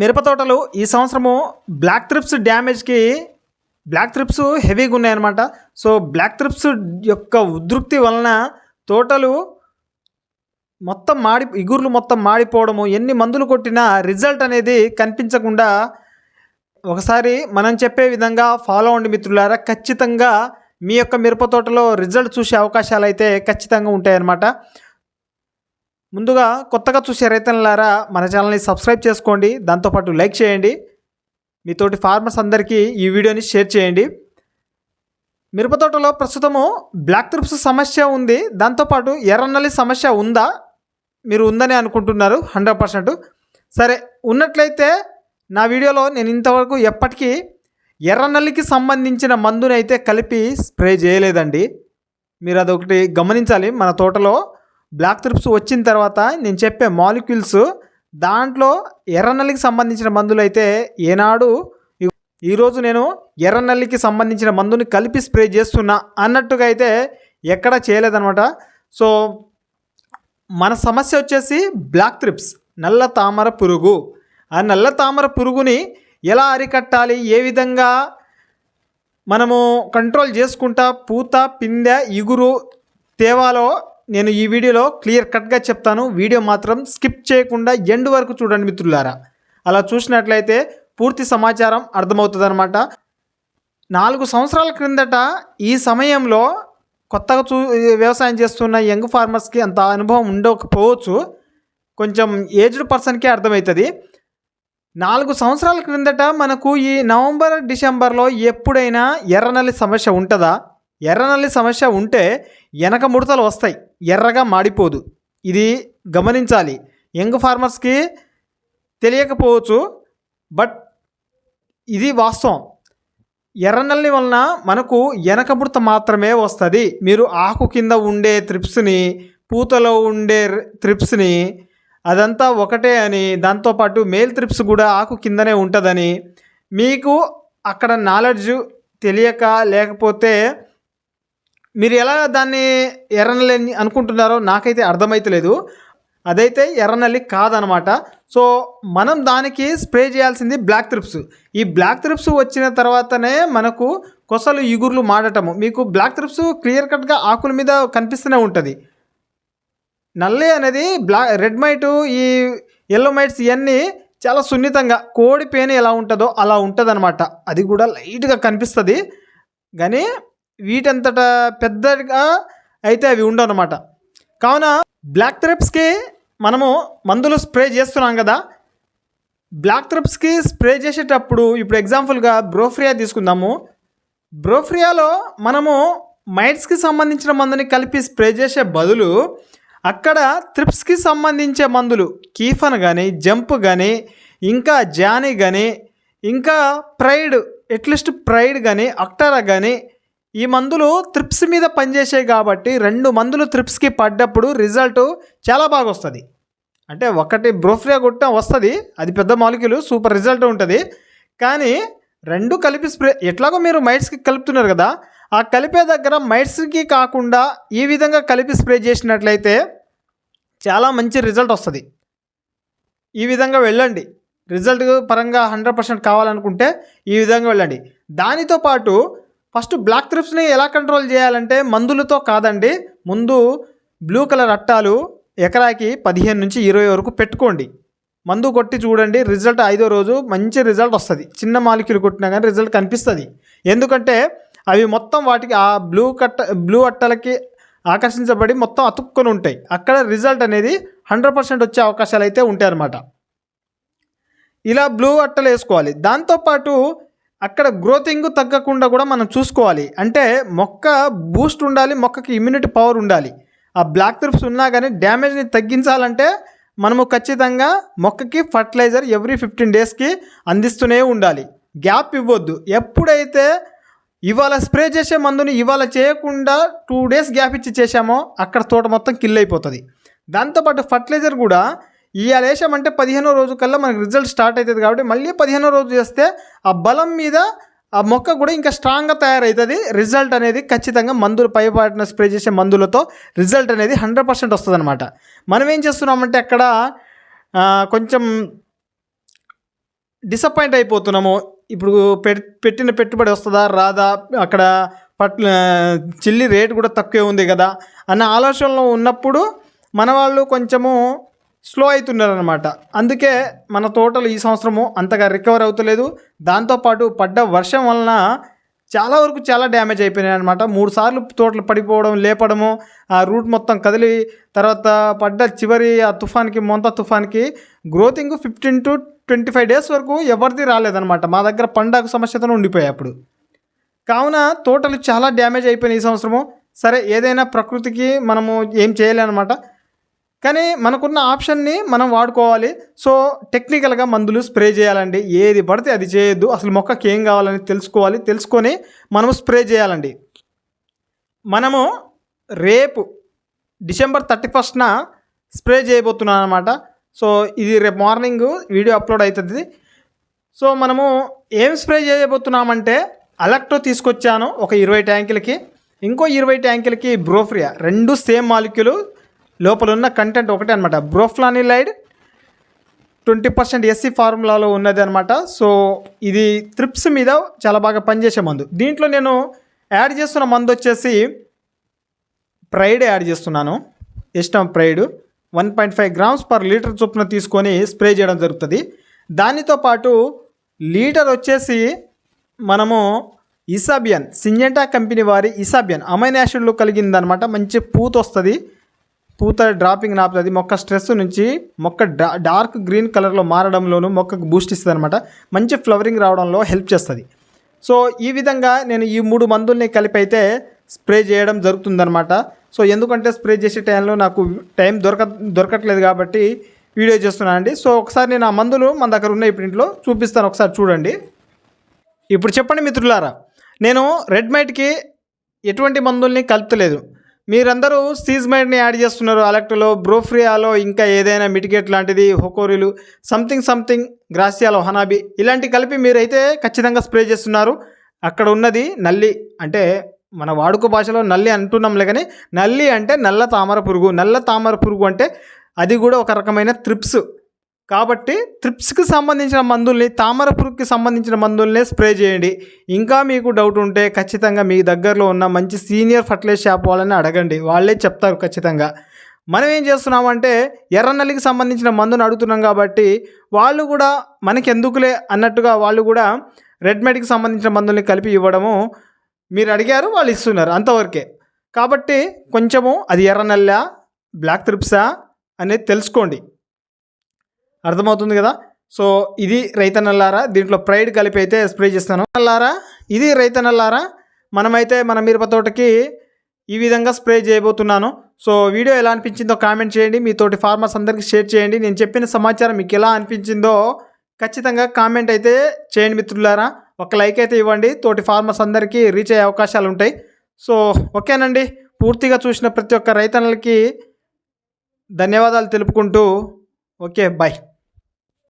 మిరప తోటలు ఈ సంవత్సరము బ్లాక్ త్రిప్స్ డ్యామేజ్కి బ్లాక్ త్రిప్స్ హెవీగా ఉన్నాయన్నమాట. సో బ్లాక్ త్రిప్స్ యొక్క ఉధృతి వలన తోటలు మొత్తం మాడి ఇగుర్లు మొత్తం మాడిపోవడము ఎన్ని మందులు కొట్టినా రిజల్ట్ అనేది కనిపించకుండా ఒకసారి మనం చెప్పే విధంగా ఫాలో అవ్వండి మిత్రులారా ఖచ్చితంగా మీ యొక్క మిరప తోటలో రిజల్ట్ చూసే అవకాశాలు అయితే ఖచ్చితంగా ఉంటాయన్నమాట. ముందుగా కొత్తగా చూసే రైతన్లారా మన ఛానల్ని సబ్స్క్రైబ్ చేసుకోండి దాంతోపాటు లైక్ చేయండి. మీతోటి ఫార్మర్స్ అందరికీ ఈ వీడియోని షేర్ చేయండి. మిరప తోటలో ప్రస్తుతము బ్లాక్ త్రిప్స్ సమస్య ఉంది దాంతోపాటు ఎర్రనల్లి సమస్య ఉందా? మీరు ఉందని అనుకుంటున్నారు హండ్రెడ్ పర్సెంట్. సరే ఉన్నట్లయితే నా వీడియోలో నేను ఇంతవరకు ఎప్పటికీ ఎర్రనల్లికి సంబంధించిన మందునైతే కలిపి స్ప్రే చేయలేదండి. మీరు అదొకటి గమనించాలి మన తోటలో బ్లాక్ త్రిప్స్ వచ్చిన తర్వాత నేను చెప్పే మాలిక్యూల్స్ దాంట్లో ఎర్రనల్లికి సంబంధించిన మందులు అయితే ఏనాడు ఈరోజు నేను ఎర్రనల్లికి సంబంధించిన మందుని కలిపి స్ప్రే చేస్తున్నా అన్నట్టుగా అయితే ఎక్కడా చేయలేదనమాట సో మన సమస్య వచ్చేసి బ్లాక్ త్రిప్స్ నల్ల తామర పురుగు. ఆ నల్ల తామర పురుగుని ఎలా అరికట్టాలి? ఏ విధంగా మనము కంట్రోల్ చేసుకుంటా? పూత పిందె ఇగురు తేవాలో నేను ఈ వీడియోలో క్లియర్ కట్గా చెప్తాను. వీడియో మాత్రం స్కిప్ చేయకుండా ఎండ్ వరకు చూడండి మిత్రులారా. అలా చూసినట్లయితే పూర్తి సమాచారం అర్థమవుతుందన్నమాట. నాలుగు సంవత్సరాల క్రిందట ఈ సమయంలో కొత్తగా చూ వ్యవసాయం చేస్తున్న యంగ్ ఫార్మర్స్కి అంత అనుభవం ఉండకపోవచ్చు. కొంచెం ఏజ్డ్ పర్సన్కే అర్థమవుతుంది. నాలుగు సంవత్సరాల క్రిందట మనకు ఈ నవంబర్ డిసెంబర్లో ఎప్పుడైనా ఎర్రనల్లి సమస్య ఉంటుందా? ఎర్రనల్లి సమస్య ఉంటే వెనక ముడతలు వస్తాయి ఎర్రగా మాడిపోదు. ఇది గమనించాలి. యంగ్ ఫార్మర్స్కి తెలియకపోవచ్చు బట్ ఇది వాస్తవం. ఎర్రనల్లి వలన మనకు వెనక ముడత మాత్రమే వస్తుంది. మీరు ఆకు కింద ఉండే త్రిప్స్ని పూతలో ఉండే త్రిప్స్ని అదంతా ఒకటే అని దాంతోపాటు మేల్ త్రిప్స్ కూడా ఆకు కిందనే ఉంటుందని మీకు అక్కడ నాలెడ్జ్ తెలియక లేకపోతే మీరు ఎలా దాన్ని ఎర్రనల్లి అని అనుకుంటున్నారో నాకైతే అర్థమైతలేదు అదైతే ఎర్రనల్లి కాదనమాట. సో మనం దానికి స్ప్రే చేయాల్సింది బ్లాక్ త్రిప్స్. ఈ బ్లాక్ త్రిప్స్ వచ్చిన తర్వాతనే మనకు కొసలు ఇగుర్లు మాడటము. మీకు బ్లాక్ త్రిప్స్ క్లియర్ కట్గా ఆకుల మీద కనిపిస్తూనే ఉంటుంది. నల్లి అనేది బ్లా రెడ్ మైట్ ఈ ఎల్లో మైట్స్ ఇవన్నీ చాలా సున్నితంగా కోడి పేను ఎలా ఉంటుందో అలా ఉంటుందన్నమాట అది కూడా లైట్గా కనిపిస్తుంది. కానీ వీటంతట పెద్దగా అయితే అవి ఉండవు అనమాట కావున బ్లాక్ థ్రెప్స్కి మనము మందులు స్ప్రే చేస్తున్నాం కదా. బ్లాక్ థ్రెప్స్కి స్ప్రే చేసేటప్పుడు ఇప్పుడు ఎగ్జాంపుల్గా బ్రోఫ్రియా తీసుకుందాము. బ్రోఫ్రియాలో మనము మైట్స్కి సంబంధించిన మందుని కలిపి స్ప్రే చేసే బదులు అక్కడ త్రిప్స్కి సంబంధించే మందులు కీఫన్ కానీ జంప్ కానీ ఇంకా జానీ కానీ ఇంకా ప్రైడ్ ఎట్లీస్ట్ ప్రైడ్ కానీ అక్టారా కానీ ఈ మందులు త్రిప్స్ మీద పనిచేసాయి కాబట్టి రెండు మందులు త్రిప్స్కి పడ్డప్పుడు రిజల్ట్ చాలా బాగా వస్తుంది అంటే ఒకటి బ్రోఫ్రియా కొట్టడం వస్తుంది అది పెద్ద మాలిక్యూల్ సూపర్ రిజల్ట్ ఉంటుంది. కానీ రెండు కలిపి స్ప్రే ఎట్లాగో మీరు మైట్స్కి కలుపుతున్నారు కదా ఆ కలిపే దగ్గర మైట్స్కి కాకుండా ఈ విధంగా కలిపి స్ప్రే చేసినట్లయితే చాలా మంచి రిజల్ట్ వస్తుంది. ఈ విధంగా వెళ్ళండి. రిజల్ట్ పరంగా హండ్రెడ్ పర్సెంట్ కావాలనుకుంటే ఈ విధంగా వెళ్ళండి. దానితో పాటు ఫస్ట్ బ్లాక్ త్రిప్స్ని ఎలా కంట్రోల్ చేయాలంటే మందులతో కాదండి. ముందు బ్లూ కలర్ అట్టాలు ఎకరాకి పదిహేను నుంచి ఇరవై వరకు పెట్టుకోండి. మందు కొట్టి చూడండి రిజల్ట్ ఐదో రోజు మంచి రిజల్ట్ వస్తుంది. చిన్న మాలిక్యూల్ కొట్టినా కానీ రిజల్ట్ కనిపిస్తుంది. ఎందుకంటే అవి మొత్తం వాటికి ఆ బ్లూ కట్ట బ్లూ అట్టలకి ఆకర్షించబడి మొత్తం అతుక్కొని ఉంటాయి. అక్కడ రిజల్ట్ అనేది హండ్రెడ్ పర్సెంట్ వచ్చే అవకాశాలు అయితే ఉంటాయన్నమాట. ఇలా బ్లూ అట్టలు వేసుకోవాలి. దాంతోపాటు అక్కడ గ్రోతింగ్ తగ్గకుండా కూడా మనం చూసుకోవాలి. అంటే మొక్క బూస్ట్ ఉండాలి మొక్కకి ఇమ్యూనిటీ పవర్ ఉండాలి. ఆ బ్లాక్ త్రిప్స్ ఉన్నా కానీ డ్యామేజ్ని తగ్గించాలంటే మనము ఖచ్చితంగా మొక్కకి ఫర్టిలైజర్ ఎవ్రీ ఫిఫ్టీన్ డేస్కి అందిస్తూనే ఉండాలి. గ్యాప్ ఇవ్వద్దు. ఎప్పుడైతే ఇవాళ స్ప్రే చేసే మందుని ఇవాళ చేయకుండా టూ డేస్ గ్యాప్ ఇచ్చి చేసామో అక్కడ తోట మొత్తం కిల్ అయిపోతుంది. దాంతోపాటు ఫర్టిలైజర్ కూడా ఇవాళ అంటే పదిహేనో రోజు కల్లా మనకి రిజల్ట్ స్టార్ట్ అవుతుంది కాబట్టి మళ్ళీ పదిహేనో రోజు చేస్తే ఆ బలం మీద ఆ మొక్క కూడా ఇంకా స్ట్రాంగ్గా తయారవుతుంది రిజల్ట్ అనేది ఖచ్చితంగా మందులు పైపాటిన స్ప్రే చేసే మందులతో రిజల్ట్ అనేది హండ్రెడ్ పర్సెంట్ వస్తుంది అనమాట మనం ఏం చేస్తున్నామంటే అక్కడ కొంచెం డిసప్పాయింట్ అయిపోతున్నాము. ఇప్పుడు పెట్టిన పెట్టుబడి వస్తుందా రాదా? అక్కడ పట్ చిల్లి రేటు కూడా తక్కువే ఉంది కదా? అన్న ఆలోచనలో ఉన్నప్పుడు మన వాళ్ళు కొంచెము స్లో అవుతున్నారు అనమాట అందుకే మన తోటలు ఈ సంవత్సరము అంతగా రికవర్ అవుతలేదు. దాంతోపాటు పడ్డ వర్షం వలన చాలా వరకు చాలా డ్యామేజ్ అయిపోయినాయి అనమాట మూడు సార్లు తోటలు పడిపోవడం లేపడము ఆ రూట్ మొత్తం కదిలి తర్వాత పడ్డ చివరి ఆ తుఫాన్కి మొంత తుఫాన్కి గ్రోతింగ్ fifteen to twenty five days వరకు ఎవరిది రాలేదనమాట మా దగ్గర పండగ సమస్యతో ఉండిపోయాయి అప్పుడు. కావున తోటలు చాలా డ్యామేజ్ అయిపోయినాయి ఈ సంవత్సరము. సరే ఏదైనా ప్రకృతికి మనము ఏం చేయలేనమాట కానీ మనకున్న ఆప్షన్ని మనం వాడుకోవాలి. సో టెక్నికల్గా మందులు స్ప్రే చేయాలండి. ఏది పడితే అది చేయొద్దు. అసలు మొక్కకి ఏం కావాలని తెలుసుకోవాలి. తెలుసుకొని మనము స్ప్రే చేయాలండి. మనము రేపు డిసెంబర్ థర్టీ ఫస్ట్న స్ప్రే చేయబోతున్నాను అనమాట సో ఇది రేపు మార్నింగ్ వీడియో అప్లోడ్ అవుతుంది సో మనము ఏం స్ప్రే చేయబోతున్నామంటే అలక్టో తీసుకొచ్చాను ఒక ఇరవై ట్యాంకులకి. ఇంకో ఇరవై ట్యాంకులకి బ్రోఫ్రియా. రెండు సేమ్ మాలిక్యూలు లోపల ఉన్న కంటెంట్ ఒకటే అనమాట బ్రోఫ్లానిలైడ్ ట్వంటీ పర్సెంట్ ఎస్సీ ఫార్ములాలో ఉన్నది అనమాట సో ఇది త్రిప్స్ మీద చాలా బాగా పనిచేసే మందు. దీంట్లో నేను యాడ్ చేస్తున్న మందు వచ్చేసి ప్రైడ్ యాడ్ చేస్తున్నాను. ఇష్టం pride one point five grams per litre చొప్పున తీసుకొని స్ప్రే చేయడం జరుగుతుంది. దానితో పాటు లీటర్ వచ్చేసి మనము ఇసాబియన్ సింజెంటా కంపెనీ వారి ఇసాబియన్ అమైన్ యాసిడ్లో కలిగిందనమాట మంచి పూత వస్తుంది. పూత డ్రాపింగ్ నాపుతుంది. మొక్క స్ట్రెస్ నుంచి మొక్క డార్క్ గ్రీన్ కలర్లో మారడంలోనూ మొక్కకు బూస్ట్ ఇస్తుంది అనమాట మంచి ఫ్లవరింగ్ రావడంలో హెల్ప్ చేస్తుంది. సో ఈ విధంగా నేను ఈ మూడు మందుల్ని కలిపి అయితే స్ప్రే చేయడం జరుగుతుందనమాట సో ఎందుకంటే స్ప్రే చేసే టైంలో నాకు టైం దొరక దొరకట్లేదు కాబట్టి వీడియో చేస్తున్నాను అండి. సో ఒకసారి నేను ఆ మందులు మన దగ్గర ఉన్నాయి ఇప్పుడు ఇంట్లో చూపిస్తాను ఒకసారి చూడండి. ఇప్పుడు చెప్పండి మిత్రులారా నేను రెడ్ మైట్కి ఎటువంటి మందుల్ని కలుపుతలేదు. మీరందరూ సీజ్మైడ్ని యాడ్ చేస్తున్నారు. అలెక్టలో బ్రోఫ్రియాలో ఇంకా ఏదైనా మిటికేట్ లాంటిది హోకోరీలు సంథింగ్ సంథింగ్ గ్రాసియాలో హనాబి ఇలాంటి కలిపి మీరైతే ఖచ్చితంగా స్ప్రే చేస్తున్నారు. అక్కడ ఉన్నది నల్లి అంటే మన వాడుక భాషలో నల్లి అంటున్నాంలే కానీ నల్లి అంటే నల్ల తామర పురుగు. నల్ల తామర పురుగు అంటే అది కూడా ఒక రకమైన త్రిప్స్. కాబట్టి త్రిప్స్కి సంబంధించిన మందుల్ని తామర పురుగుకి సంబంధించిన మందుల్నే స్ప్రే చేయండి. ఇంకా మీకు డౌట్ ఉంటే ఖచ్చితంగా మీ దగ్గరలో ఉన్న మంచి సీనియర్ ఫర్టిలైజర్ షాప్ వాళ్ళని అడగండి. వాళ్ళే చెప్తారు ఖచ్చితంగా. మనం ఏం చేస్తున్నామంటే ఎర్రనల్లికి సంబంధించిన మందును అడుగుతున్నాం కాబట్టి వాళ్ళు కూడా మనకి ఎందుకులే అన్నట్టుగా వాళ్ళు కూడా రెడ్మెడ్కి సంబంధించిన మందుల్ని కలిపి ఇవ్వడము మీరు అడిగారు వాళ్ళు ఇస్తున్నారు అంతవరకే. కాబట్టి కొంచెము అది ఎర్రనల్ల బ్లాక్ త్రిప్సా అనేది తెలుసుకోండి. అర్థమవుతుంది కదా? సో ఇది రైతన్నల్లారా? దీంట్లో ప్రైడ్ కలిపి అయితే స్ప్రే చేస్తాను. నల్లారా ఇది రైతన్నల్లారా? మనమైతే మన మిరప తోటకి ఈ విధంగా స్ప్రే చేయబోతున్నాను. సో వీడియో ఎలా అనిపించిందో కామెంట్ చేయండి. మీ తోటి ఫార్మర్స్ అందరికీ షేర్ చేయండి. నేను చెప్పిన సమాచారం మీకు ఎలా అనిపించిందో ఖచ్చితంగా కామెంట్ అయితే చేయండి మిత్రులారా. ఒక లైక్ అయితే ఇవ్వండి. తోటి ఫార్మర్స్ అందరికీ రీచ్ అయ్యే అవకాశాలు ఉంటాయి. సో ఓకేనండి. పూర్తిగా చూసిన ప్రతి ఒక్క రైతన్నలకి ధన్యవాదాలు తెలుపుకుంటూ ఓకే బాయ్.